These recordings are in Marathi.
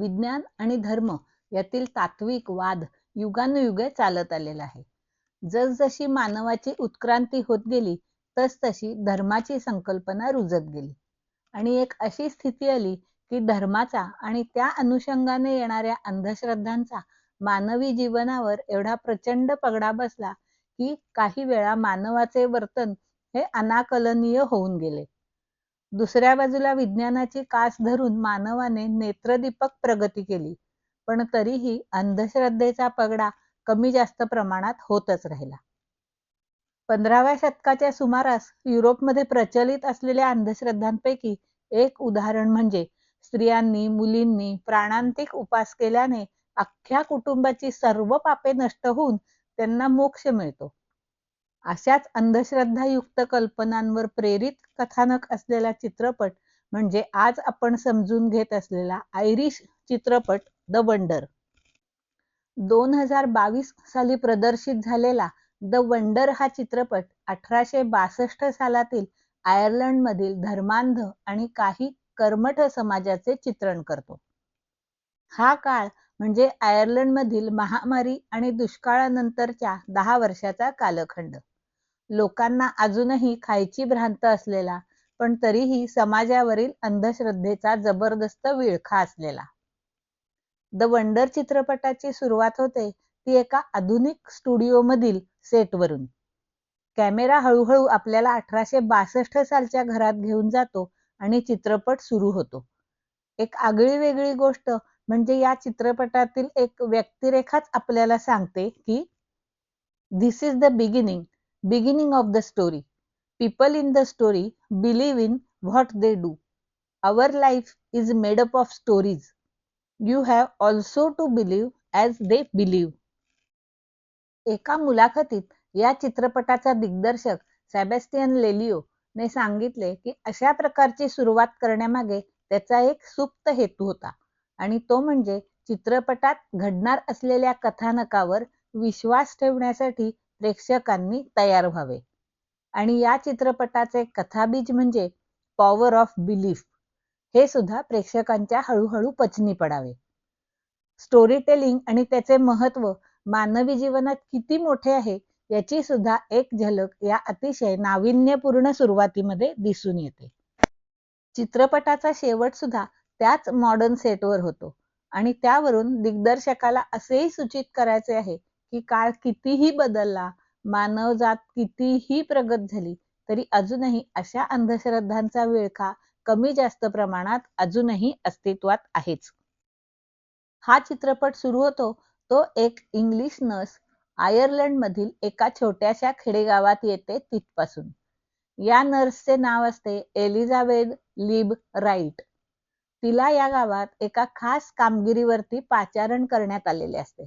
विज्ञान आणि धर्म यातील तात्विक वाद युगानुयुगे चालत आलेला आहे. जसजशी मानवाची उत्क्रांती होत गेली तसतशी धर्माची संकल्पना रुजत गेली. आणि एक अशी स्थिती आली की धर्माचा आणि त्या अनुषंगाने येणाऱ्या अंधश्रद्धांचा मानवी जीवनावर एवढा प्रचंड पगडा बसला की काही वेळा मानवाचे वर्तन हे अनाकलनीय होऊन गेले. दुसऱ्या बाजूला विज्ञानाची कास धरून मानवाने नेत्रदीपक प्रगती केली. पण तरीही अंधश्रद्धेचा पगडा कमी जास्त प्रमाणात होतच राहिला. पंधराव्या शतकाच्या सुमारास युरोपमध्ये प्रचलित असलेल्या अंधश्रद्धांपैकी एक उदाहरण म्हणजे स्त्रियांनी मुलींनी प्राणांतिक उपास केल्याने अख्ख्या कुटुंबाची सर्व पापे नष्ट होऊन त्यांना मोक्ष मिळतो. अशाच अंधश्रद्धायुक्त कल्पनांवर प्रेरित कथानक असलेला चित्रपट म्हणजे आज आपण समजून घेत असलेला आयरिश चित्रपट द वंडर. दोन हजार बावीस साली प्रदर्शित झालेला द वंडर हा चित्रपट अठराशे बासष्ट सालातील आयर्लंडमधील धर्मांध आणि काही कर्मठ समाजाचे चित्रण करतो. हा काळ म्हणजे आयर्लंडमधील महामारी आणि दुष्काळानंतरच्या दहा वर्षाचा कालखंड. लोकांना अजूनही खायची भ्रांत असलेला पण तरीही समाजावरील अंधश्रद्धेचा जबरदस्त विळखा असलेला. द वंडर चित्रपटाची सुरुवात होते ती एका आधुनिक स्टुडिओमधील सेटवरून कॅमेरा हळूहळू आपल्याला अठराशे बासष्ट सालच्या घरात घेऊन जातो आणि चित्रपट सुरू होतो. एक आगळी वेगळी गोष्ट म्हणजे या चित्रपटातील एक व्यक्तिरेखाच आपल्याला सांगते की this is the beginning beginning of the story people in the story believe in what they do our life is made up of stories you have also to believe as they believe एका मुलाखतीत या चित्रपटाचा दिग्दर्शक सॅबेस्टियन लेलिओ ने सांगितले की अशा प्रकारची सुरुवात करण्यामागे त्याचा एक सुप्त हेतू होता आणि तो म्हणजे चित्रपटात घडणार असलेल्या कथानकावर विश्वास ठेवण्यासाठी प्रेक्षकांनी तयार व्हावे. आणि या चित्रपटाचे कथाबीज म्हणजे पॉवर ऑफ बिलीफ हे सुद्धा प्रेक्षकांच्या हळूहळू पचनी पडावे. स्टोरी टेलिंग आणि त्याचे महत्त्व मानवी जीवनात किती मोठे आहे याची सुद्धा एक झलक या अतिशय नाविन्यपूर्ण सुरुवातीमध्ये दिसून येते. चित्रपटाचा शेवट सुद्धा त्याच मॉडर्न सेटवर होतो आणि त्यावरून दिग्दर्शकाला असेही सूचित करायचे आहे की काळ कितीही बदलला मानवजात कितीही प्रगत झाली तरी अजूनही अशा अंधश्रद्धांचा विळखा कमी जास्त प्रमाणात अजूनही अस्तित्वात आहेच. हा चित्रपट सुरू होतो तो एक इंग्लिश नर्स आयर्लंड मधील एका छोट्याशा खेडेगावात येते तिथपासून. या नर्सचे नाव असते एलिझाबेथ लिब राईट तिला या गावात एका खास कामगिरीवरती पाचारण करण्यात आलेले असते.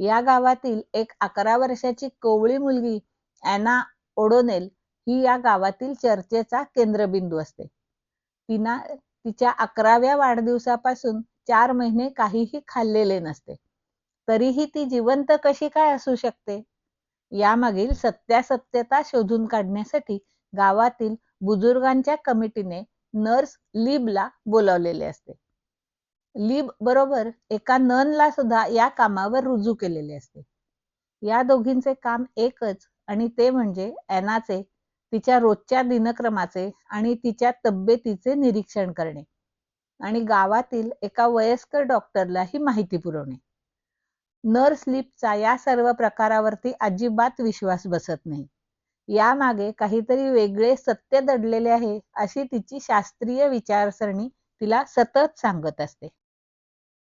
या गावातील एक अकरा वर्षाची कोवळी मुलगी अॅना ओडोनेल ही या गावातील चर्चेचा केंद्रबिंदू असते. तिना तिच्या अकराव्या वाढदिवसापासून चार महिने काहीही खाल्लेले नसते. तरीही ती जिवंत कशी काय असू शकते? यामागील सत्यासत्यता शोधून काढण्यासाठी गावातील बुजुर्गांच्या कमिटीने नर्स लिबला बोलावलेले असते. लिब बरोबर एका ननला सुद्धा या कामावर रुजू केलेले असते. या दोघींचे काम एकच आणि ते म्हणजे एनाचे तिच्या रोजच्या दिनक्रमाचे आणि तिच्या तब्येतीचे निरीक्षण करणे आणि गावातील एका वयस्कर डॉक्टरला ही माहिती पुरवणे. नर्स लिपचा या सर्व प्रकारावरती अजिबात विश्वास बसत नाही. यामागे काहीतरी वेगळे सत्य दडलेले आहे अशी तिची शास्त्रीय विचारसरणी तिला सतत सांगत असते.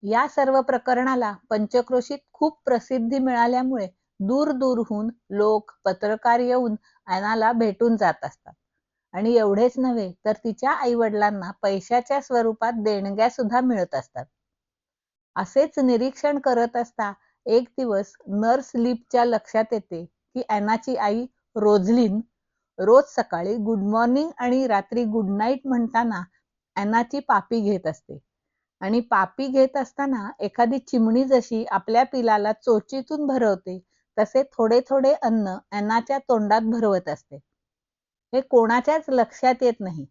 या सर्व प्रकरणाला पंचक्रोशीत खूप प्रसिद्धी मिळाल्यामुळे दूर दूरहून लोक पत्रकार येऊन अनाला भेटून जात असतात. आणि एवढेच नव्हे तर तिच्या आई वडिलांना पैशाच्या स्वरूपात देणग्या सुद्धा मिळत असतात. असेच निरीक्षण करत असता एक दिवस नर्स लिपच्या लक्षात येते की अॅनाची आई रोझलिन रोज सकाळी गुड मॉर्निंग आणि रात्री गुड नाईट म्हणताना अॅनाची पापी घेत असते. आणि पापी घेत असताना एखादी चिमणी जशी आपल्या पिलाला चोचीतून भरवते तसे थोडे थोडे अन्न अन्नाच्या तोंडात भरवत असते. हे कोणाच्याच लक्षात येत नाही.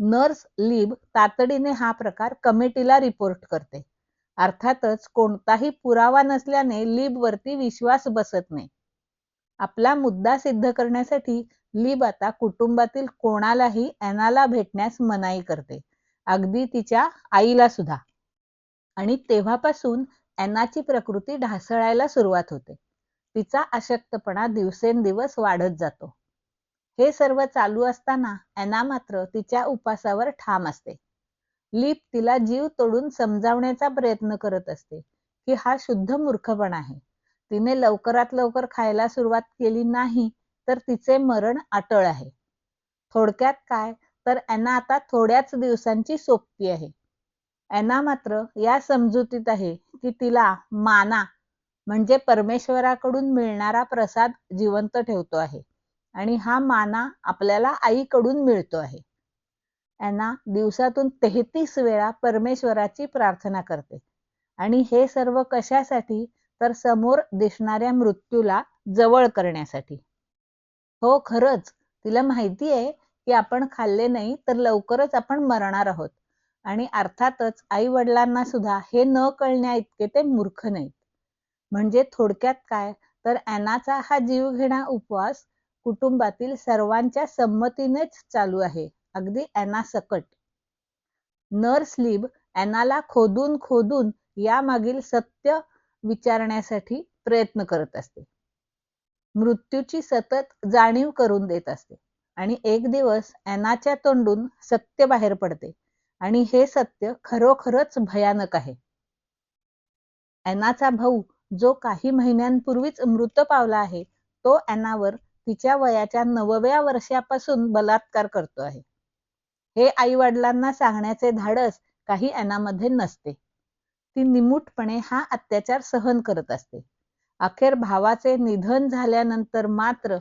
नर्स लीब तातडीने हा प्रकार कमिटीला रिपोर्ट करते. अर्थातच कोणताही पुरावा नसल्याने लीबवरती विश्वास बसत नाही. आपला मुद्दा सिद्ध करण्यासाठी लीब आता कुटुंबातील कोणालाही ॲनाला भेटण्यास मनाई करते. अगदी तिच्या आईला सुद्धा. आणि तेव्हापासून ॲनाची प्रकृती ढासळायला सुरुवात होते. तिचा अशक्तपणा दिवसेंदिवस वाढत जातो. हे सर्व चालू असताना ॲना मात्र तिच्या उपासावर ठाम असते. लीप तिला जीव तोडून समजावण्याचा प्रयत्न करत असते की हा शुद्ध मूर्खपणा आहे. तिने लवकरात लवकर खायला सुरुवात केली नाही तर तिचे मरण अटळ आहे. थोडक्यात काय? तर ॲना आता थोड्याच दिवसांची सोबती आहे. ॲना मात्र या समजुतीत आहे की तिला माना म्हणजे परमेश्वराकडून मिळणारा प्रसाद जिवंत ठेवतो आहे आणि हा माना आपल्याला आईकडून मिळतो आहे. ॲना दिवसातून तेहतीस वेळा परमेश्वराची प्रार्थना करते आणि हे सर्व कशासाठी? तर समोर दिसणाऱ्या मृत्यूला जवळ करण्यासाठी. हो खरंच तिला माहिती आहे की आपण खाल्ले नाही तर लवकरच आपण मरणार आहोत. आणि अर्थातच आई वडिलांना सुद्धा हे न कळण्या इतके ते मूर्ख नाहीत. म्हणजे थोडक्यात काय? तर ॲनाचा हा जीवघेणा उपवास कुटुंबातील सर्वांच्या संमतीनेच चालू आहे. अगदी ॲना सकट. नर्स लिब ॲनाला खोदून खोदून यामागील सत्य विचारण्यासाठी प्रयत्न करत असते. मृत्यूची सतत जाणीव करून देत असते. आणि एक दिवस ॲनाच्या तोंडून सत्य बाहेर पडते. आणि हे सत्य खरोखरच भयानक आहे. ॲनाचा भाऊ जो काही महिन्यांपूर्वीच मृत पावला आहे तो ॲनावर तिच्या वयाच्या नवव्या वर्षापासून बलात्कार करतो आहे. हे आई वडिलांना सांगण्याचे धाडस काही ॲनामध्ये नसते. ती निमूटपणे हा अत्याचार सहन करत असते. अखेर भावाचे निधन झाल्यानंतर मात्र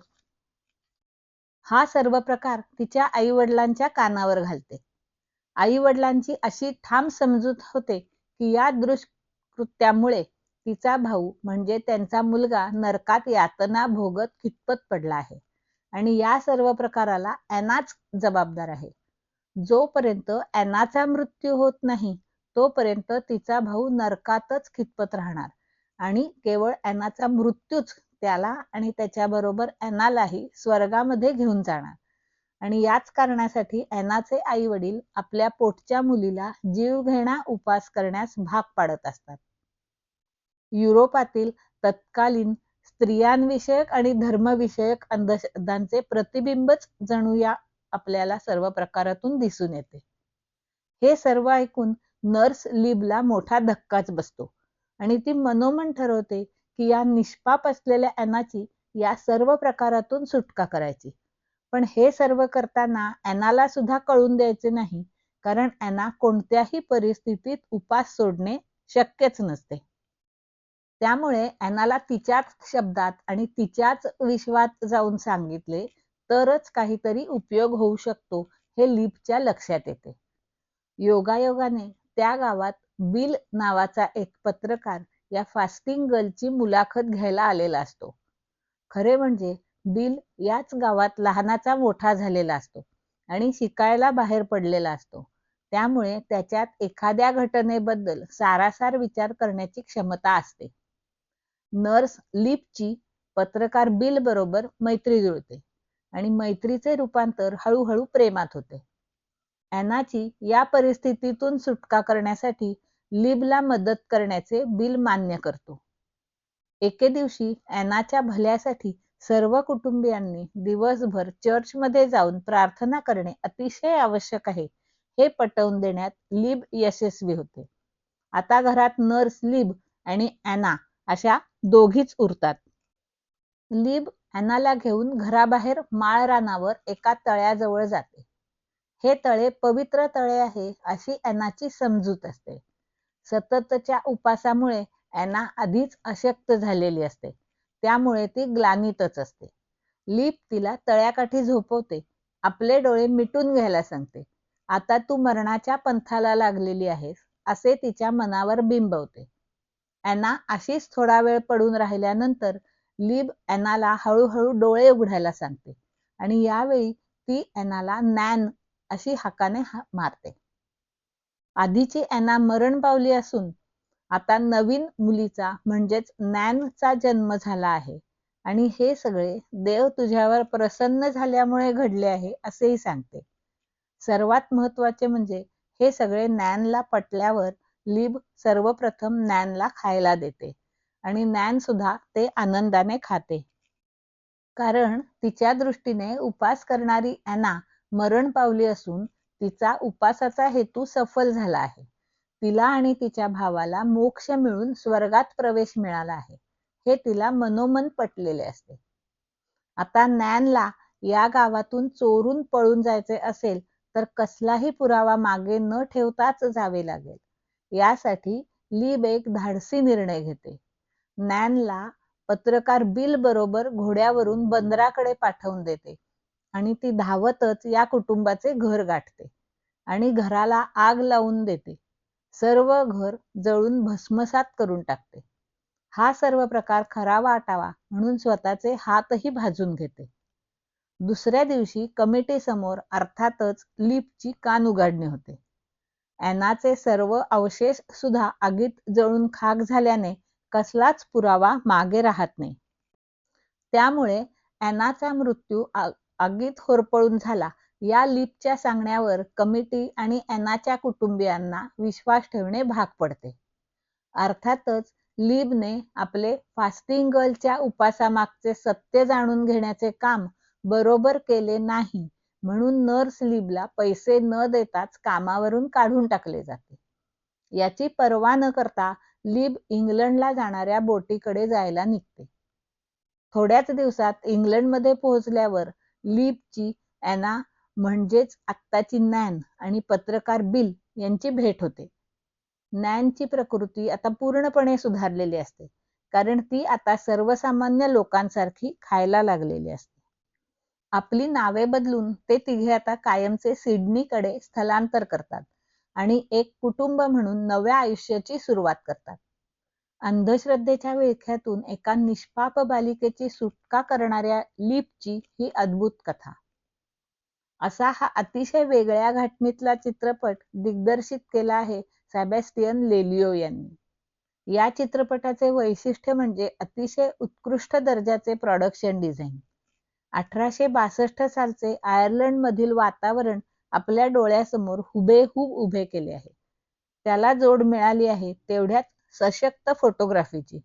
हा सर्व प्रकार तिच्या आई वडिलांच्या कानावर घालते. आई वडिलांची अशी ठाम समजूत होते की या दृष्कृत्यामुळे तिचा भाऊ म्हणजे त्यांचा मुलगा नरकात यातना भोगत खितपत पडला आहे. आणि या सर्व प्रकाराला ॲनाच जबाबदार आहे. जोपर्यंत ॲनाचा मृत्यू होत नाही तोपर्यंत तिचा भाऊ नरकातच खितपत राहणार. आणि केवळ ॲनाचा मृत्यूच त्याला आणि त्याच्याबरोबर ॲनालाही स्वर्गामध्ये घेऊन जाणार. आणि याच कारणासाठी ॲनाचे आई वडील आपल्या पोटच्या मुलीला जीवघेणा उपास करण्यास भाग पाडत असतात. युरोपातील तत्कालीन स्त्रियांविषयक आणि धर्मविषयक अंधश्रद्धांचे प्रतिबिंबच जणू या आपल्याला सर्व प्रकारातून दिसून येते. हे सर्व ऐकून नर्स लिबला मोठा धक्काच बसतो आणि ती मनोमन ठरवते की या निष्पाप असलेल्या ॲनाची या सर्व प्रकारातून सुटका करायची. पण हे सर्व करताना ॲनाला सुद्धा कळून द्यायचे नाही कारण ॲना कोणत्याही परिस्थितीत उपास सोडणे शक्यच नसते. त्यामुळे ॲनाला तिच्याच शब्दात आणि तिच्याच विश्वात जाऊन सांगितले तरच काहीतरी उपयोग होऊ शकतो हे लिपच्या लक्षात येते. योगायोगाने त्या गावात बिल नावाचा एक पत्रकार या फास्टिंग गर्लची मुलाखत घ्यायला आलेला असतो. खरे म्हणजे बिल याच गावात लहानाचा मोठा झालेला असतो आणि शिकायला बाहेर पडलेला असतो. त्यामुळे त्याच्यात एखाद्या घटनेबद्दल सारासार विचार करण्याची क्षमता असते. नर्स लिपची पत्रकार बिल बरोबर मैत्री जुळते आणि मैत्रीचे रूपांतर हळूहळू प्रेमात होते. ॲनाची या परिस्थितीतून सुटका करण्यासाठी लिबला मदत करण्याचे बिल मान्य करतो. एके दिवशी ॲनाच्या भल्यासाठी सर्व कुटुंबियांनी दिवसभर चर्चमध्ये जाऊन प्रार्थना करणे अतिशय आवश्यक आहे हे पटवून देण्यात लिब यशस्वी होते. आता घरात नर्स लिब आणि ॲना अशा दोघीच उरतात. लिब ॲनाला घेऊन घराबाहेर माळरानावर एका तळ्याजवळ जाते. हे तळे पवित्र तळे आहे अशी ॲनाची समजूत असते. सततच्या उपासामुळे ॲना आधीच अशक्त झालेली असते. त्यामुळे ती ग्लानीतच असते. लीप तिला तळ्याकाठी झोपवते. आपले डोळे मिटून घ्यायला सांगते. आता तू मरणाच्या पंथाला लागलेली आहेस असे तिच्या मनावर बिंबवते. ॲना अशीच थोडा वेळ पडून राहिल्यानंतर लीब ॲनाला हळूहळू डोळे उघडायला सांगते. आणि यावेळी ती ॲनाला नॅन अशी हाकाने मारते. आधीची ॲना मरण पावली असून आता नवीन मुलीचा म्हणजेच नॅनचा जन्म झाला आहे. आणि हे सगळे देव तुझ्यावर प्रसन्न झाल्यामुळे घडले आहे असेही सांगते. सर्वात महत्त्वाचे म्हणजे हे सगळे नॅनला पटल्यावर लिब सर्वप्रथम नॅनला खायला देते. आणि नॅन सुद्धा ते आनंदाने खाते. कारण तिच्या दृष्टीने उपास करणारी ॲना मरण पावली असून तिचा उपासाचा हेतू सफल झाला आहे. तिला आणि तिच्या भावाला मोक्ष मिळून स्वर्गात प्रवेश मिळाला आहे. हे तिला मनोमन पटलेले असते. आता नॅनला या गावातून चोरून पळून जायचे असेल तर कसलाही पुरावा मागे न ठेवताच जावे लागेल. यासाठी लीब एक धाडसी निर्णय घेते. नॅनला पत्रकार बिल बरोबर घोड्यावरून बंदराकडे पाठवून देते. आणि ती धावतच या कुटुंबाचे घर गाठते आणि घराला आग लावून देते. सर्व घर जळून भस्मसात करून टाकते. हा सर्व प्रकार खरा वाटावा म्हणून स्वतःचे हातही भाजून घेते. दुसऱ्या दिवशी कमिटी समोर अर्थातच लिपची कान उघडणे होते. ॲनाचे सर्व अवशेष सुद्धा आगीत जळून खाक झाल्याने कसलाच पुरावा मागे राहत नाही. त्यामुळे ॲनाचा मृत्यू आगीत होरपळून झाला. या लिपच्या सांगण्यावर कमिटी आणि एनाच्या कुटुंबियांना विश्वास ठेवणे भाग पडते. अर्थातच लिबने आपले फास्टिंग गर्लच्या उपासामागचे सत्य जाणून घेण्याचे काम बरोबर केले नाही म्हणून नर्स लिबला पैसे न देताच कामावरून काढून टाकले जाते. याची पर्वा न करता लिब इंग्लंडला जाणाऱ्या बोटीकडे जायला निघते. थोड्याच दिवसात इंग्लंडमध्ये पोहोचल्यावर लीपची ॲना म्हणजेच आत्ताची नॅन आणि पत्रकार बिल यांची भेट होते. नॅनची प्रकृती आता पूर्णपणे सुधारलेली असते कारण ती आता सर्वसामान्य लोकांसारखी खायला लागलेली असते. आपली नावे बदलून ते तिघे आता कायमचे सिडनीकडे स्थलांतर करतात आणि एक कुटुंब म्हणून नव्या आयुष्याची सुरुवात करतात. अंधश्रद्धेच्या विळख्यातून एका निष्पाप बालिकेची सुटका करणाऱ्या लिपची ही अद्भुत कथा. असा हा अतिशय वेगळ्या घटनेतला चित्रपट दिग्दर्शित केला आहे सॅबॅस्टियन लेलिओ यांनी. या चित्रपटाचे वैशिष्ट्य म्हणजे अतिशय उत्कृष्ट दर्जाचे प्रॉडक्शन डिझाईन अठराशे बासष्ट सालचे आयर्लंड मधील वातावरण आपल्या डोळ्यासमोर हुबेहूब उभे केले आहे. त्याला जोड मिळाली आहे तेवढ्यात सशक्त फोटोग्राफीची.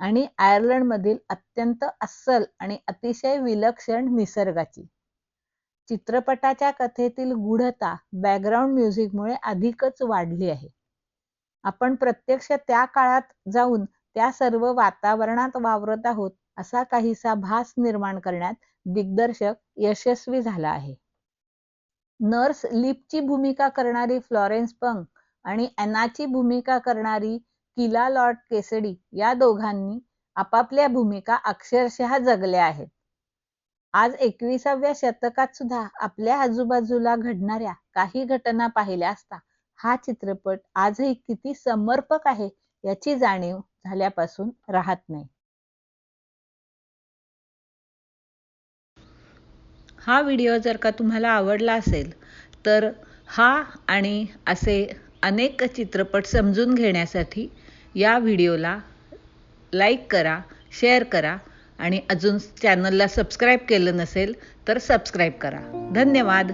आणि आयर्लंडमधील अत्यंत अस्सल आणि अतिशय विलक्षण निसर्गाची. चित्रपटाच्या कथेतील गूढता बॅकग्राऊंड म्युझिकमुळे अधिकच वाढली आहे. आपण प्रत्यक्ष त्या काळात जाऊन त्या सर्व वातावरणात वावरत आहोत असा काहीसा भास निर्माण करण्यात दिग्दर्शक यशस्वी झाला आहे. नर्स लिपची भूमिका करणारी फ्लॉरेन्स पंग आणि अॅनाची भूमिका करणारी किला लॉर्ड केसडी या दोघांनी आपापल्या भूमिका अक्षरशः जगल्या आहेत. आज एकविसाव्या शतकात सुद्धा आपल्या आजूबाजूला घडणाऱ्या काही घटना पाहिल्या असता हा चित्रपट आजही किती समर्पक आहे याची जाणीव झाल्यापासून राहत नाही. हा व्हिडिओ जर का तुम्हाला आवडला असेल तर हा आणि असे अनेक चित्रपट समजून घेण्यासाठी या व्हिडिओला लाईक करा शेअर करा आणि अजून चॅनलला सबस्क्राईब केलं नसेल तर सबस्क्राईब करा. धन्यवाद.